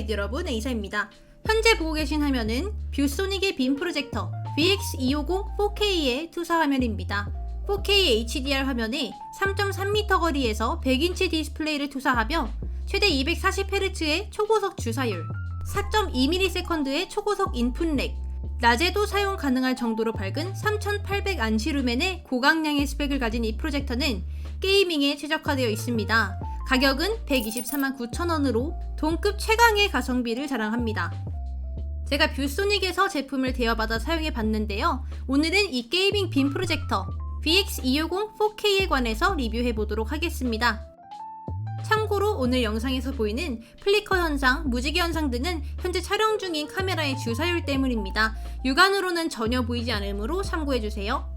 헤이드 여러분 에이사입니다. 현재 보고 계신 화면은 뷰소닉의 빔 프로젝터 VX250 4K의 투사 화면입니다. 4K HDR 화면에 3.3m 거리에서 100인치 디스플레이를 투사하며 최대 240Hz의 초고속 주사율, 4.2ms의 초고속 인풋 렉, 낮에도 사용 가능할 정도로 밝은 3800 안시 루멘의 고강량의 스펙을 가진 이 프로젝터는 게이밍에 최적화되어 있습니다. 가격은 123만 9천원으로 동급 최강의 가성비를 자랑합니다. 제가 뷰소닉에서 제품을 대여받아 사용해 봤는데요. 오늘은 이 게이밍 빔 프로젝터 VX250 4K에 관해서 리뷰해 보도록 하겠습니다. 참고로 오늘 영상에서 보이는 플리커 현상, 무지개 현상 등은 현재 촬영 중인 카메라의 주사율 때문입니다. 육안으로는 전혀 보이지 않으므로 참고해 주세요.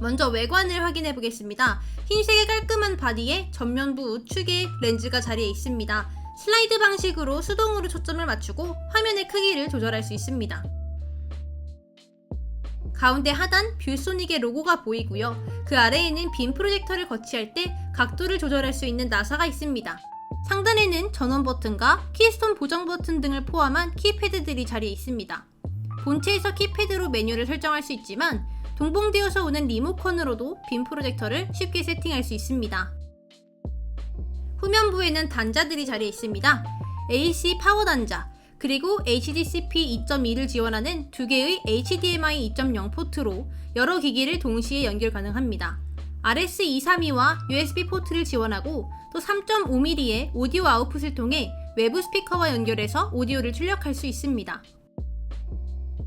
먼저 외관을 확인해 보겠습니다. 흰색의 깔끔한 바디에 전면부 우측에 렌즈가 자리해 있습니다. 슬라이드 방식으로 수동으로 초점을 맞추고 화면의 크기를 조절할 수 있습니다. 가운데 하단 뷰소닉의 로고가 보이고요. 그 아래에는 빔 프로젝터를 거치할 때 각도를 조절할 수 있는 나사가 있습니다. 상단에는 전원 버튼과 키스톤 보정 버튼 등을 포함한 키패드들이 자리해 있습니다. 본체에서 키패드로 메뉴를 설정할 수 있지만 동봉되어서 오는 리모컨으로도 빔 프로젝터를 쉽게 세팅할 수 있습니다. 후면부에는 단자들이 자리해 있습니다. AC 파워 단자, 그리고 HDCP 2.2를 지원하는 두 개의 HDMI 2.0 포트로 여러 기기를 동시에 연결 가능합니다. RS232와 USB 포트를 지원하고 또 3.5mm의 오디오 아웃풋을 통해 외부 스피커와 연결해서 오디오를 출력할 수 있습니다.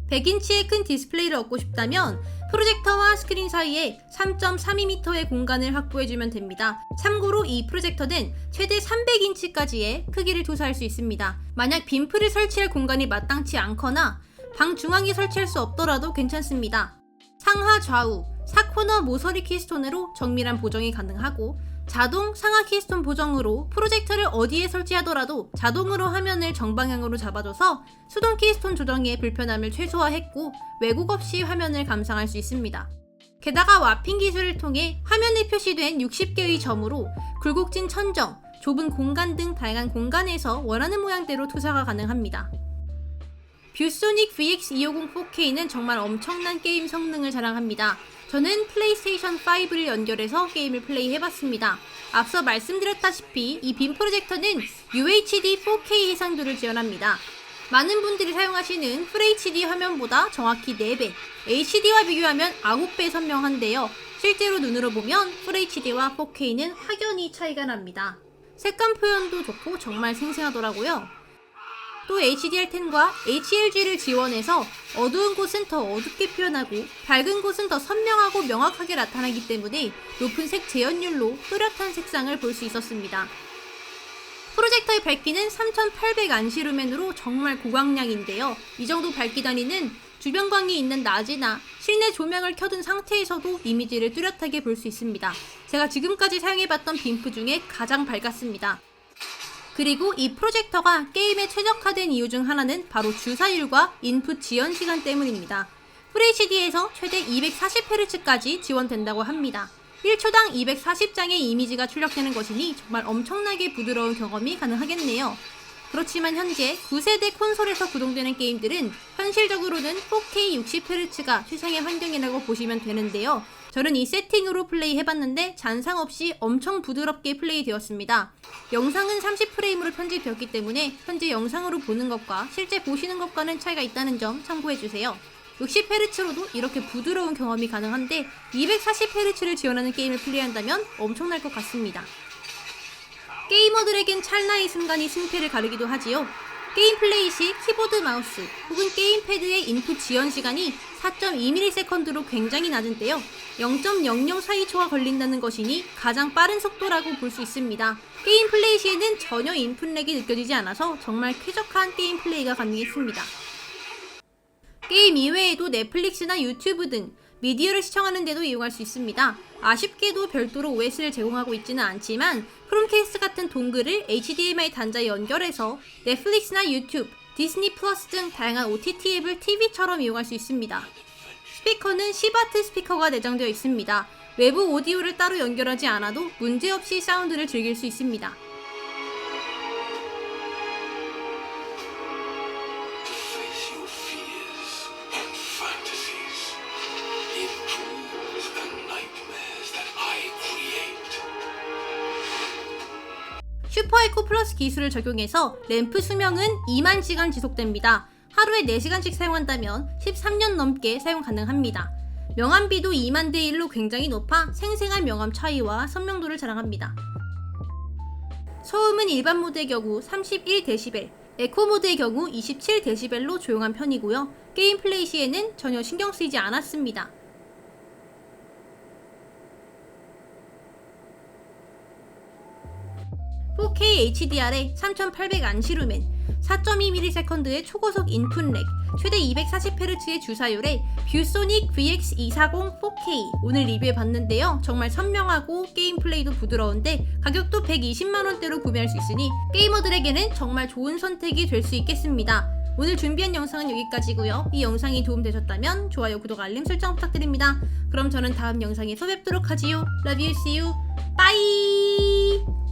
100인치의 큰 디스플레이를 얻고 싶다면 프로젝터와 스크린 사이에 3.32m의 공간을 확보해주면 됩니다. 참고로 이 프로젝터는 최대 300인치까지의 크기를 투사할 수 있습니다. 만약 빔프를 설치할 공간이 마땅치 않거나 방 중앙에 설치할 수 없더라도 괜찮습니다. 상하 좌우 4코너 모서리 키스톤으로 정밀한 보정이 가능하고 자동 상하 키스톤 보정으로 프로젝터를 어디에 설치하더라도 자동으로 화면을 정방향으로 잡아줘서 수동 키스톤 조정의 불편함을 최소화했고 왜곡 없이 화면을 감상할 수 있습니다. 게다가 와핑 기술을 통해 화면에 표시된 60개의 점으로 굴곡진 천정, 좁은 공간 등 다양한 공간에서 원하는 모양대로 투사가 가능합니다. 뷰소닉 VX250 4K는 정말 엄청난 게임 성능을 자랑합니다. 저는 플레이스테이션 5를 연결해서 게임을 플레이해봤습니다. 앞서 말씀드렸다시피 이 빔 프로젝터는 UHD 4K 해상도를 지원합니다. 많은 분들이 사용하시는 FHD 화면보다 정확히 4배, HD와 비교하면 9배 선명한데요. 실제로 눈으로 보면 FHD와 4K는 확연히 차이가 납니다. 색감 표현도 좋고 정말 생생하더라고요. 또 HDR10과 HLG를 지원해서 어두운 곳은 더 어둡게 표현하고 밝은 곳은 더 선명하고 명확하게 나타나기 때문에 높은 색 재현율로 또렷한 색상을 볼 수 있었습니다. 프로젝터의 밝기는 3800 안시루멘으로 정말 고광량인데요. 이 정도 밝기 단위는 주변광이 있는 낮이나 실내 조명을 켜둔 상태에서도 이미지를 뚜렷하게 볼 수 있습니다. 제가 지금까지 사용해봤던 빔프 중에 가장 밝았습니다. 그리고 이 프로젝터가 게임에 최적화된 이유 중 하나는 바로 주사율과 인풋 지연 시간 때문입니다. FHD에서 최대 240Hz까지 지원된다고 합니다. 1초당 240장의 이미지가 출력되는 것이니 정말 엄청나게 부드러운 경험이 가능하겠네요. 그렇지만 현재 9세대 콘솔에서 구동되는 게임들은 현실적으로는 4K 60Hz가 최상의 환경이라고 보시면 되는데요. 저는 이 세팅으로 플레이 해봤는데 잔상 없이 엄청 부드럽게 플레이 되었습니다. 영상은 30프레임으로 편집되었기 때문에 현재 영상으로 보는 것과 실제 보시는 것과는 차이가 있다는 점 참고해주세요. 60Hz로도 이렇게 부드러운 경험이 가능한데 240Hz를 지원하는 게임을 플레이한다면 엄청날 것 같습니다. 게이머들에겐 찰나의 순간이 승패를 가르기도 하지요. 게임 플레이 시 키보드 마우스 혹은 게임 패드의 인풋 지연 시간이 4.2ms로 굉장히 낮은데요. 0.004초가 걸린다는 것이니 가장 빠른 속도라고 볼 수 있습니다. 게임 플레이 시에는 전혀 인풋 렉이 느껴지지 않아서 정말 쾌적한 게임 플레이가 가능했습니다. 게임 이외에도 넷플릭스나 유튜브 등 미디어를 시청하는 데도 이용할 수 있습니다. 아쉽게도 별도로 OS를 제공하고 있지는 않지만 크롬캐스트 같은 동글을 HDMI 단자에 연결해서 넷플릭스나 유튜브, 디즈니 플러스 등 다양한 OTT 앱을 TV처럼 이용할 수 있습니다. 스피커는 10W 스피커가 내장되어 있습니다. 외부 오디오를 따로 연결하지 않아도 문제없이 사운드를 즐길 수 있습니다. 슈퍼 에코 플러스 기술을 적용해서 램프 수명은 2만 시간 지속됩니다. 하루에 4시간씩 사용한다면 13년 넘게 사용 가능합니다. 명암비도 2만 대 1로 굉장히 높아 생생한 명암 차이와 선명도를 자랑합니다. 소음은 일반 모드의 경우 31dB, 에코 모드의 경우 27dB로 조용한 편이고요. 게임 플레이 시에는 전혀 신경 쓰이지 않았습니다. 4K HDR에 3800 안시루멘, 4.2ms의 초고속 인풋 렉, 최대 240Hz의 주사율에 뷰소닉 VX240 4K 오늘 리뷰해 봤는데요. 정말 선명하고 게임 플레이도 부드러운데 가격도 120만원대로 구매할 수 있으니 게이머들에게는 정말 좋은 선택이 될 수 있겠습니다. 오늘 준비한 영상은 여기까지고요. 이 영상이 도움되셨다면 좋아요, 구독, 알림 설정 부탁드립니다. 그럼 저는 다음 영상에서 뵙도록 하지요. Love you, see you, bye!